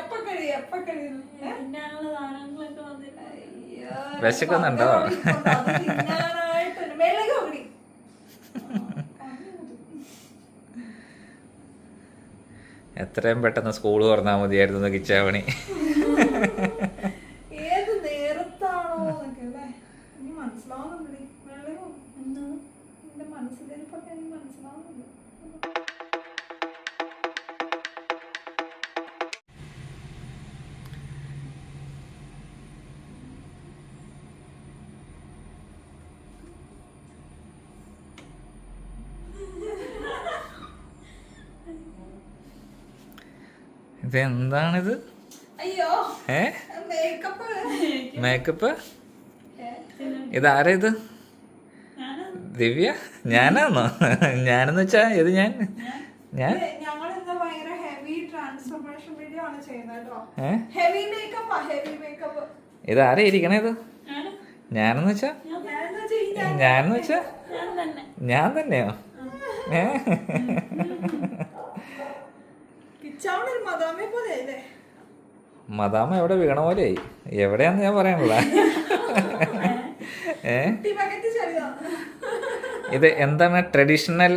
എപ്പ എപ്പ വിശക്കുന്നുണ്ടോ? എത്രയും പെട്ടെന്ന് സ്കൂൾ തുറന്നാൽ മതിയായിരുന്നു കിച്ചാവണി ഏത് നേരത്താണോ മനസ്സിലാവുന്നുണ്ട്? ഇത് എന്താണിത്? ഏ? മേക്കപ്പ് മേക്കപ്പ് ഇതാരാ ഇത്? ഞാൻ ദിവ്യ? ഞാനാണോ ഞാനെന്ന് വെച്ചാ ഇത് ഞാൻ? ഞാൻ? ഇതാരാ ഇരിക്കണേ ഇത്? ഞാൻ? ഞാനെന്ന് വെച്ചാ? ഞാനെന്ന് വെച്ചാ? ഞാൻ തന്നെ. ഞാൻ തന്നെയോ? ഏ? മദാമെ എവിടെ വീണ പോലെ എവിടെയാന്ന് ഞാൻ പറയാനുള്ള ഏ? ഇത് എന്താണ് ട്രഡീഷണൽ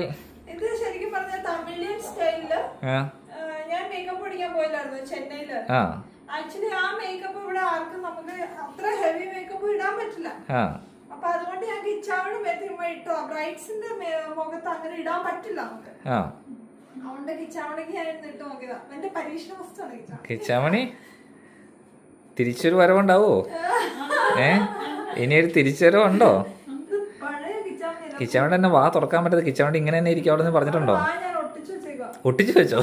ഞാൻ മേക്കപ്പ് പഠിക്കാൻ പോയില്ലായിരുന്നു ചെന്നൈയിൽ. ആ. ആക്ച്വലി ആ മേക്കപ്പ് ഇവിടെ ആർക്കും നമുക്ക് അത്ര ഹെവി മേക്കപ്പ് ഇടാൻ പറ്റില്ല. അപ്പൊ അതുകൊണ്ട് ഞാൻ കിച്ചാവണ് മെത്തിയുമ്പോ ഇട്ടോ ബ്രൈറ്റ്സിന്റെ മുഖത്ത് അങ്ങനെ ഇടാൻ പറ്റില്ല നമുക്ക്. കിച്ചാമണി തിരിച്ചൊരു വരവുണ്ടാവോ? ഏ? ഇനി ഒരു തിരിച്ചുവരവ് ഉണ്ടോ കിച്ചാമണി തന്നെ വാ തുറക്കാൻ പറ്റാതെ കിച്ചാമണി ഇങ്ങനെ തന്നെ ഇരിക്കും അവിടെ നിന്ന് പറഞ്ഞിട്ടുണ്ടോ? ഒട്ടിച്ചു വെച്ചോ?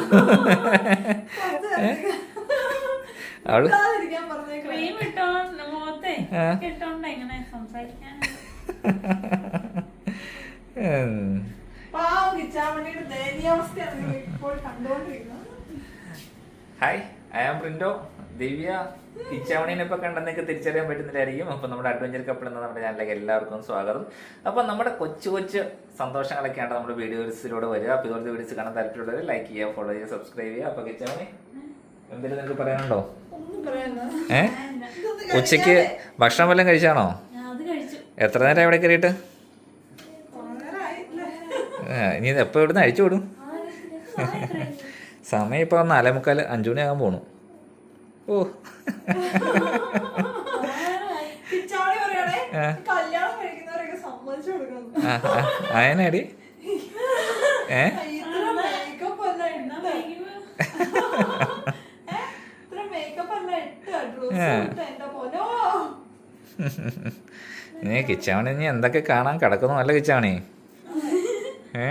അവൾ ക്രീം ഇട്ടോ? മുഖത്തെ. ഇട്ടോണ്ട് എങ്ങനെ സംസാരിക്കാൻ. ദയനീയാവസ്ഥയാണ് ഇപ്പോൾ കണ്ടുകൊണ്ടിരിക്കുന്നത്. ഹായ് ഐ ആം പ്രിന്റോ ദിവ്യ ഇച്ചാവണീനെ ഇപ്പൊ കണ്ടെന്നൊക്കെ തിരിച്ചറിയാൻ പറ്റുന്നില്ലായിരിക്കും. അപ്പൊ നമ്മുടെ അഡ്വഞ്ചർ കപ്പിൾ എന്ന നമ്മുടെ ചാനലിലേക്ക് എല്ലാവർക്കും സ്വാഗതം. അപ്പൊ നമ്മുടെ കൊച്ചു കൊച്ചു സന്തോഷങ്ങളൊക്കെയാണ് നമ്മുടെ വീഡിയോസിലൂടെ വരിക. അപ്പൊ ഇതുപോലത്തെ വീഡിയോസ് കാണാൻ താല്പര്യമുള്ളവർ ലൈക്ക് ചെയ്യുക ഫോളോ ചെയ്യുക സബ്സ്ക്രൈബ് ചെയ്യുക. അപ്പൊ കിച്ചാമണി എന്തെങ്കിലും നിങ്ങൾക്ക് പറയാനുണ്ടോ? ഏ? ഇതൊന്ന് ഉച്ചയ്ക്ക് ഭക്ഷണം വല്ലതും കഴിച്ചാണോ? എത്ര നേരം എവിടെ കയറിയിട്ട്? ആ, ഇനി എപ്പോ ഇവിടുന്ന് അഴിച്ചു വിടും? സമയം ഇപ്പോൾ നാലേ മുക്കാൽ അഞ്ചു മണിയാകാൻ പോണു ഓ അയനടി ഏ? നീ കിച്ചാവണി നീ എന്തൊക്കെ കാണാൻ കിടക്കുന്നു? നല്ല കിച്ചാവണി. ഏ?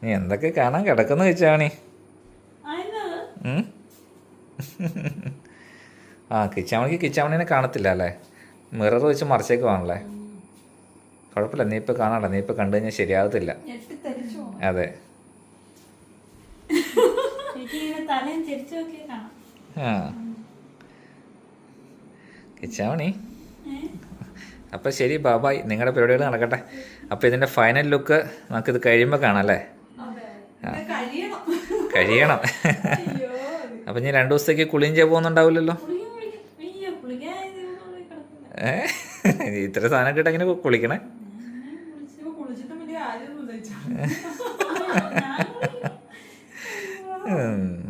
നീ എന്തൊക്കെ കാണാൻ കിടക്കുന്ന കിച്ചാണി ആ കിച്ചാമണിക്ക് കിച്ചാമണിനെ കാണത്തില്ല അല്ലേ? മിറർ വെച്ച് മറിച്ചേക്കുവാണല്ലേ കുഴപ്പമില്ല നീ ഇപ്പൊ കാണണ്ട നീ ഇപ്പൊ കണ്ടു കഴിഞ്ഞാൽ ശരിയാകത്തില്ല അതെ. ആ. കിച്ചാവണി ഏ? അപ്പം ശരി ബാബായ് നിങ്ങളുടെ പരിപാടികൾ നടക്കട്ടെ. അപ്പോൾ ഇതിന്റെ ഫൈനൽ ലുക്ക് നമുക്കിത് കഴിയുമ്പോൾ കാണാം അല്ലേ കഴിയണം. അപ്പം ഞാൻ രണ്ടു ദിവസത്തേക്ക് കുളിയും ചെയ്യാൻ പോകുന്നുണ്ടാവില്ലല്ലോ ഏഹ് ഇത്ര സാധനം കിട്ടാൻ ഇങ്ങനെ കുളിക്കണേ?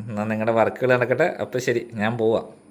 എന്നാ നിങ്ങളുടെ വർക്കുകൾ നടക്കട്ടെ. അപ്പം ശരി ഞാൻ പോവാം.